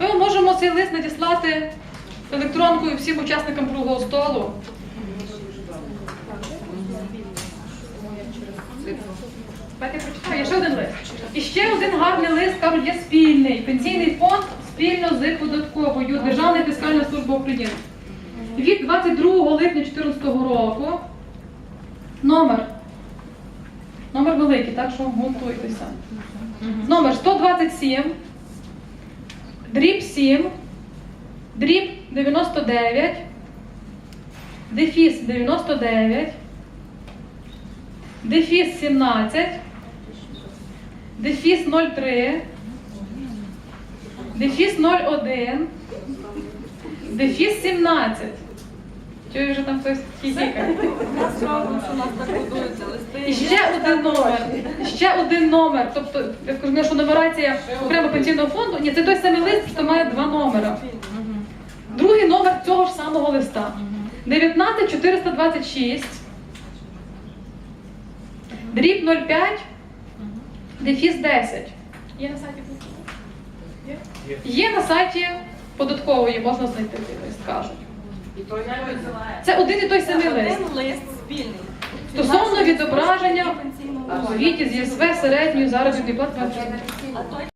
Ми можемо цей лист надіслати електронкою всім учасникам круглого столу. Є ще один лист. І ще один гарний лист, кажуть, є спільний. Пенсійний фонд спільно з податковою Державна фіскальна служба України. Від 22 липня 2014 року номер. Номер великий, так що готуйтеся. Номер 127, дріб 7, дріб 99, дефіс 99, дефіс 17, дефіс 03, дефіс 01, дефіс 17. Чую, вже там хтось хіхікає. І ще один номер. Ще один номер. Тобто, я скажу, що нумерація окремо пенсійного фонду. Ні, це той самий лист, що має два номера. Другий номер цього ж самого листа. 19426. Дріб 05. Дефіс 10. Є на сайті Є? Є на сайті податкової, можна знайти цей лист, кажуть. Це один і той самий лист. Один лист спільний. Стосовно відображення у звіті з ЄСВ середньої заробітної плати. Той